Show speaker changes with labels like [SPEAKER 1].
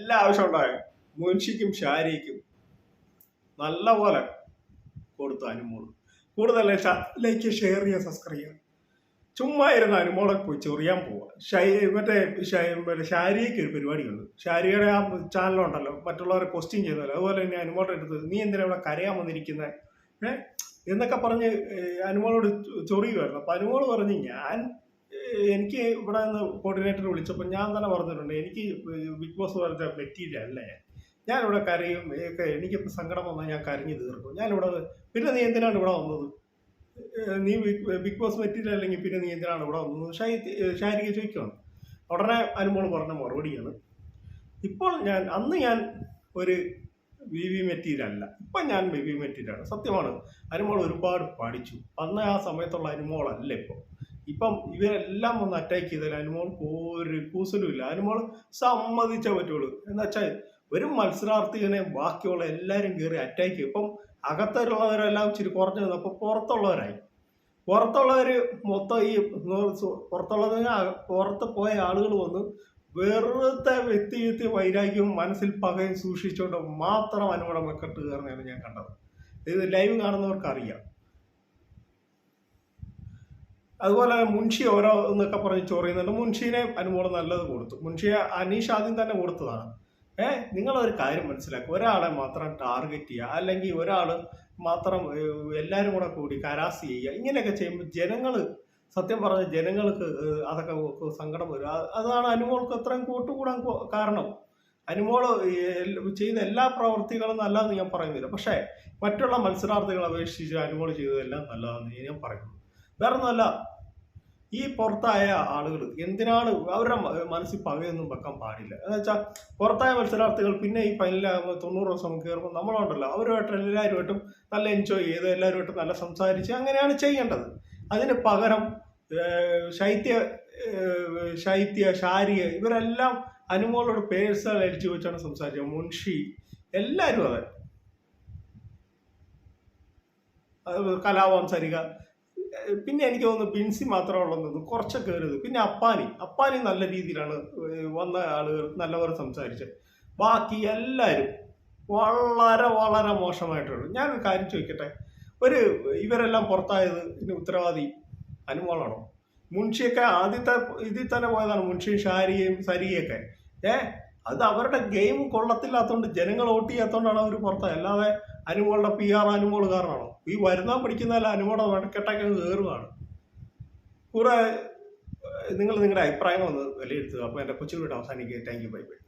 [SPEAKER 1] എല്ലാ ആവശ്യം ഉണ്ടായ മുൻഷിക്കും ഷാരിക്കും നല്ല പോലെ കൊടുത്ത അനുമോൾ. കൂടുതൽ ലൈക്ക് ഷെയർ ചെയ്യുക സബ്സ്ക്രൈബ് ചെയ്യുക. ചുമ്മാ ഇരുന്ന് അനുമോളെ പോയി ചൊറിയാൻ പോവുക. മറ്റേ മറ്റേ ഷാരിക്ക് ഒരു പരിപാടിയുണ്ട്. ഷാരിയുടെ ആ ചാനലുണ്ടല്ലോ മറ്റുള്ളവരെ ക്വസ്റ്റ്യൻ ചെയ്തല്ലോ അതുപോലെ തന്നെ അനുമോളുടെ അടുത്ത് നീ എന്തിനാ ഇവിടെ കരയാൻ വന്നിരിക്കുന്നത് ഏഹ് എന്നൊക്കെ പറഞ്ഞ് അനുമോളോട് ചൊറിയുമായിരുന്നു അപ്പം അനുമോൾ പറഞ്ഞ് ഞാൻ എനിക്ക് ഇവിടെ നിന്ന് കോർഡിനേറ്റർ വിളിച്ചപ്പോൾ ഞാൻ തന്നെ പറഞ്ഞിട്ടുണ്ട് എനിക്ക് ബിഗ് ബോസ് പറഞ്ഞ മെറ്റീരിയൽ അല്ലേ? ഞാനിവിടെ കരയും എനിക്കിപ്പോൾ സങ്കടം വന്നാൽ ഞാൻ കരഞ്ഞു തീർക്കും. ഞാനിവിടെ പിന്നെ നീ എന്തിനാണ് ഇവിടെ വന്നത്? നീ ബിഗ് ബോസ് മെറ്റീരിയൽ അല്ലെങ്കിൽ പിന്നെ നീ എന്തിനാണ് ഇവിടെ വന്നത്? ഷായി ഷാരിക ചോദിക്കുകയാണ് ഉടനെ അനുമോൾ പറഞ്ഞ മറുപടിയാണ് ഇപ്പോൾ ഞാൻ അന്ന് ഞാൻ ഒരു വി വി മെറ്റീരിയൽ അല്ല. ഇപ്പം ഞാൻ വി വി മെറ്റീരിയലാണ് സത്യമാണ്. അനുമോൾ ഒരുപാട് പഠിച്ചു. അന്ന് ആ സമയത്തുള്ള അനുമോളല്ല ഇപ്പോൾ ഇപ്പം ഇവരെല്ലാം ഒന്ന് അറ്റാക്ക് ചെയ്താൽ അനുമോൾക്ക് ഒരു കൂസലും ഇല്ല അനുമോൾ സമ്മതിച്ചേ പറ്റുള്ളൂ. എന്ന് വെച്ചാൽ ഒരു മത്സരാർത്ഥിനെ ബാക്കിയുള്ള എല്ലാവരും കയറി അറ്റാക്ക് ചെയ്യും. ഇപ്പം അകത്തുള്ളവരെല്ലാം ഇച്ചിരി കുറഞ്ഞു വന്നു. അപ്പോൾ പുറത്തുള്ളവരായി. പുറത്തുള്ളവർ മൊത്തം ഈ പുറത്തുള്ളത് പുറത്ത് പോയ ആളുകൾ വന്ന് വെറുതെ വ്യക്തി വ്യക്തി വൈരാഗ്യവും മനസ്സിൽ പകയും സൂക്ഷിച്ചുകൊണ്ട് മാത്രം അനുകൂലം വെക്കട്ട് കയറുന്നതാണ് ഞാൻ കണ്ടത്. ഇത് ലൈവ് കാണുന്നവർക്ക് അറിയാം അതുപോലെ മുൻഷി ഓരോ എന്നൊക്കെ പറഞ്ഞ് ചോറിയുന്നുണ്ട് മുൻഷീനെ അനുമോൾ നല്ലത് കൊടുത്തു. മുൻഷിയെ അനീഷ് ആദ്യം തന്നെ കൊടുത്തതാണ്. ഏഹ് നിങ്ങളൊരു കാര്യം മനസ്സിലാക്കുക. ഒരാളെ മാത്രം ടാർഗറ്റ് ചെയ്യുക. അല്ലെങ്കിൽ ഒരാൾ മാത്രം എല്ലാവരും കൂടെ കൂടി കരാസ് ചെയ്യുക. ഇങ്ങനെയൊക്കെ ചെയ്യുമ്പോൾ ജനങ്ങൾ സത്യം പറഞ്ഞ ജനങ്ങൾക്ക് അതൊക്കെ സങ്കടം വരും. അതാണ് അനുമോൾക്ക് അത്രയും കൂട്ടുകൂടാൻ കാരണം. അനുമോൾ ചെയ്ത എല്ലാ പ്രവൃത്തികളും നല്ലതെന്ന് ഞാൻ പറയുന്നില്ല. പക്ഷേ മറ്റുള്ള മത്സരാർത്ഥികളെ അപേക്ഷിച്ച് അനുമോൾ ചെയ്തതെല്ലാം നല്ലതാണെന്ന് ഞാൻ പറയുന്നു. വേറെ ഒന്നുമല്ല ഈ പുറത്തായ ആളുകൾ എന്തിനാണ് അവരുടെ മനസ്സിൽ പകയൊന്നും വെക്കാൻ പാടില്ല. എന്ന് വെച്ചാൽ പുറത്തായ മത്സരാർത്ഥികൾ പിന്നെ ഈ ഫൈനലാകുമ്പോൾ തൊണ്ണൂറ് ദിവസം കയറുമ്പോൾ നമ്മളുണ്ടല്ലോ അവരുമായിട്ട് എല്ലാവരുമായിട്ടും നല്ല എൻജോയ് ചെയ്ത് എല്ലാവരുമായിട്ടും നല്ല സംസാരിച്ച് അങ്ങനെയാണ് ചെയ്യേണ്ടത്. അതിന് പകരം ശൈത്യ ശൈത്യ ശാരിയ ഇവരെല്ലാം അനുമോളോട് പേഴ്സണൽ അടിച്ചു വെച്ചാണ് സംസാരിച്ചത്. മുൻഷി എല്ലാവരും അതെ. കലാവാംസരിക പിന്നെ എനിക്ക് തോന്നുന്നു ബിൻസി മാത്രമേ ഉള്ളതെന്ന് കുറച്ചൊക്കെ കയറിയത് പിന്നെ അപ്പാനി. അപ്പാനി നല്ല രീതിയിലാണ് വന്ന ആളുകൾ നല്ലപോലെ സംസാരിച്ചത്. ബാക്കി എല്ലാവരും വളരെ വളരെ മോശമായിട്ടുണ്ട്. ഞാനൊരു കാര്യം ചോദിക്കട്ടെ? ഒരു ഇവരെല്ലാം പുറത്തായത് ഇതിന് ഉത്തരവാദി അനുമോളാണോ? മുൻഷിയൊക്കെ ആദ്യത്തെ ഇതിൽ തന്നെ പോയതാണ്. മുൻഷി ഷാരിയും സരിയൊക്കെ ഏ അത് അവരുടെ ഗെയിം കൊള്ളത്തില്ലാത്തതുകൊണ്ട് ജനങ്ങൾ വോട്ട് ചെയ്യാത്തതുകൊണ്ടാണ് അവർ പുറത്ത് അല്ലാതെ അനുമോളുടെ പി ആർ അനുമോൾ കാരണമാണോ ഈ വരുന്ന പഠിക്കുന്നതല്ല അനുമോളുടെ വടക്കെട്ടൊക്കെ കയറുകയാണ് കൂടെ നിങ്ങൾ നിങ്ങളുടെ അഭിപ്രായങ്ങൾ ഒന്ന് വിലയിരുത്തുക. അപ്പോൾ എന്റെ കൊച്ചു വീട് അവസാനിക്കുക. Thank you bye bye